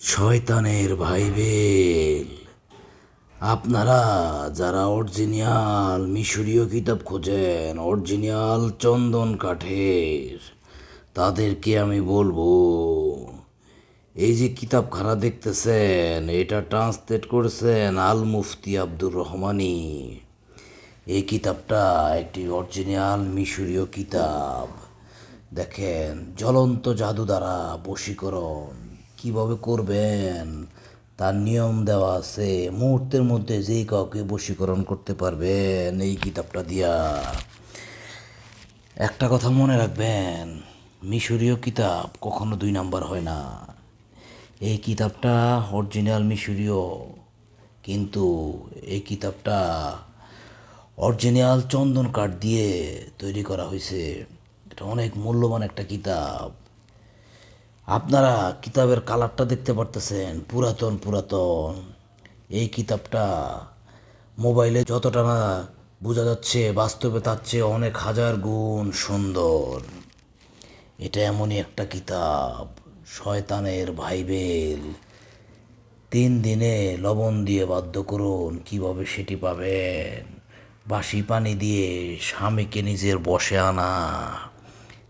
শয়তানের ভাইবেল আপনারা যারা অরিজিনিয়াল মিশরীয় কিতাব খোঁজেন অরিজিনিয়াল চন্দন কাঠের, তাদেরকে আমি বলব, এই যে কিতাবখানা দেখতেছেন, এটা ট্রান্সলেট করেছেন আল মুফতি আব্দুর রহমানি। এই কিতাবটা একটি অরিজিনিয়াল মিশরীয় কিতাব। দেখেন, জ্বলন্ত জাদু দ্বারা বশীকরণ। কীভাবে করবেন? তার নিয়ম দেওয়া আছে। মুহূর্তের মধ্যে যেই কাউকে বশীকরণ করতে পারবেন, এই কিতাবটা দিয়া। একটা কথা মনে রাখবেন, মিশরীয় কিতাব কখনো দুই নাম্বার হয় না। এই কিতাবটা অরিজিনাল মিশরীয়, কিন্তু এই কিতাবটা অরিজিনাল চন্দন কাঠ দিয়ে তৈরি করা হয়েছে। এটা অনেক মূল্যবান একটা কিতাব। আপনারা কিতাবের কালারটা দেখতে পারতেছেন, পুরাতন পুরাতন। এই কিতাবটা মোবাইলে যতটা না বোঝা যাচ্ছে, বাস্তবে তার চেয়ে অনেক হাজার গুণ সুন্দর। এটা এমনই একটা কিতাব, শয়তানের ভাইবেল তিন দিনে লবণ দিয়ে বাধ্য করুন, কীভাবে সেটি পাবেন? বাসি পানি দিয়ে স্বামীকে নিজের বসে আনা,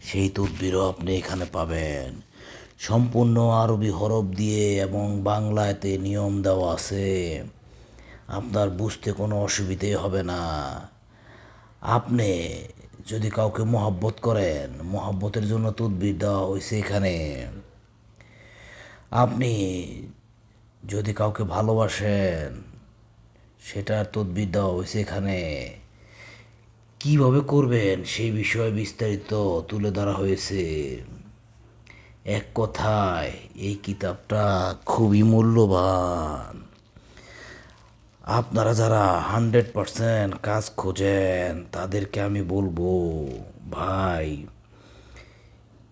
সেই তদবিরও আপনি এখানে পাবেন। সম্পূর্ণ আরবি হরফ দিয়ে এবং বাংলাতে নিয়ম দেওয়া আছে। আপনার বুঝতে কোনো অসুবিধে হবে না। আপনি যদি কাউকে মহব্বত করেন, মহাব্বতের জন্য তদবির দেওয়া হয়েছে এখানে। আপনি যদি কাউকে ভালোবাসেন, সেটার তদবির দেওয়া হয়েছে এখানে। কীভাবে করবেন, সেই বিষয়ে বিস্তারিত তুলে ধরা হয়েছে। এক কথায়, এই কিতাবটা খুবই মূল্যবান। আপনারা যারা হান্ড্রেড পারসেন্ট কাজ খোঁজেন, তাদেরকে আমি বলব, ভাই,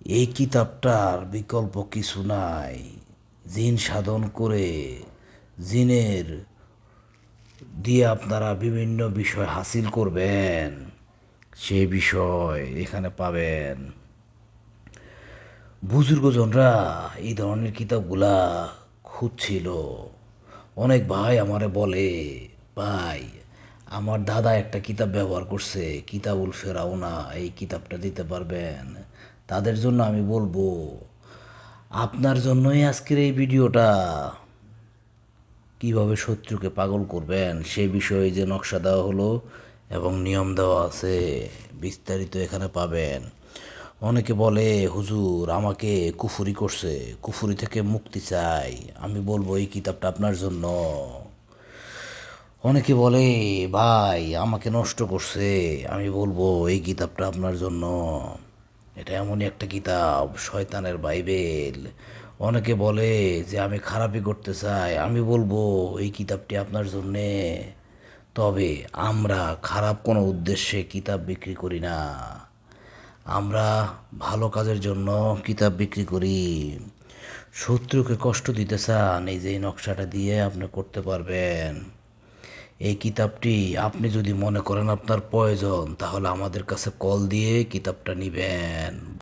এই কিতাবটার বিকল্প কিছু নাই। জিন সাধন করে, জিনের দিয়ে আপনারা বিভিন্ন বিষয় হাসিল করবেন। সেই বিষয় এখানে পাবেন। বুজুর্গজনরা এই ধরনের কিতাবগুলা খুঁজছিল। অনেক ভাই আমারে বলে, ভাই, আমার দাদা একটা কিতাব ব্যবহার করছে, কিতাবুল ফেরাউনা, এই কিতাবটা দিতে পারবেন? তাদের জন্য আমি বলব, আপনার জন্যই আজকের এই ভিডিওটা। কীভাবে শত্রুকে পাগল করবেন, সে বিষয়ে যে নকশা দেওয়া হলো এবং নিয়ম দেওয়া আছে, বিস্তারিত এখানে পাবেন। অনেকে বলে, হুজুর, আমাকে কুফুরি করছে, কুফুরি থেকে মুক্তি চাই, আমি বলব এই কিতাবটা আপনার জন্য। অনেকে বলে, ভাই, আমাকে নষ্ট করছে, আমি বলব এই কিতাবটা আপনার জন্য। এটা এমনই একটা কিতাব, শয়তানের বাইবেল। অনেকে বলে যে, আমি খারাপই করতে চাই, আমি বলব এই কিতাবটি আপনার জন্যে। তবে আমরা খারাপ কোনো উদ্দেশ্যে কিতাব বিক্রি করি না। আমরা ভালো কাজের জন্য কিতাব বিক্রি করি। শত্রুকে কষ্ট দিতে চান, এই যে নকশাটা দিয়ে আপনি করতে পারবেন। এই কিতাবটি আপনি যদি মনে করেন আপনার প্রয়োজন, তাহলে আমাদের কাছে কল দিয়ে কিতাবটা নেবেন।